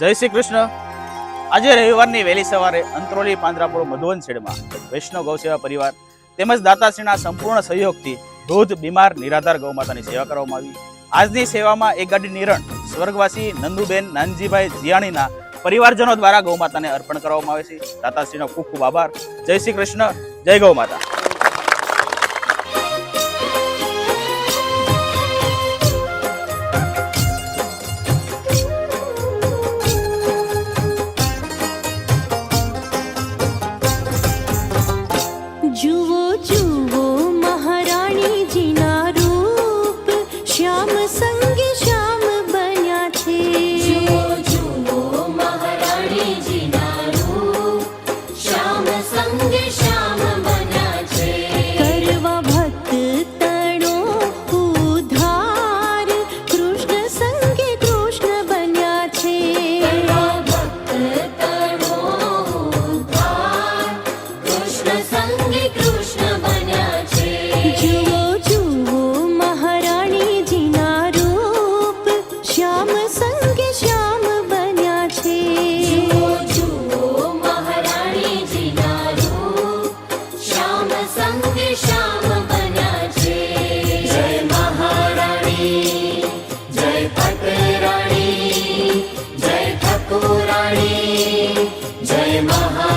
જય શ્રી કૃષ્ણ. આજે રવિવારની વહેલી સવારે અંત્રોલી પાંજરાપુર મધુવન શેડમાં વૈષ્ણવ ગૌસેવા પરિવાર તેમજ દાતાશ્રીના સંપૂર્ણ સહયોગથી વૃદ્ધ, બીમાર, નિરાધાર ગૌ માતાની સેવા કરવામાં આવી. આજની સેવામાં એક ગાડી નિરણ સ્વર્ગવાસી નંદુબેન, નાનજીભાઈ જીયાણીના પરિવારજનો દ્વારા ગૌ માતાને અર્પણ કરવામાં આવે છે. દાતાશ્રીનો ખૂબ ખૂબ આભાર. જય શ્રી કૃષ્ણ. જય ગૌ માતા. श्याम संग Maha.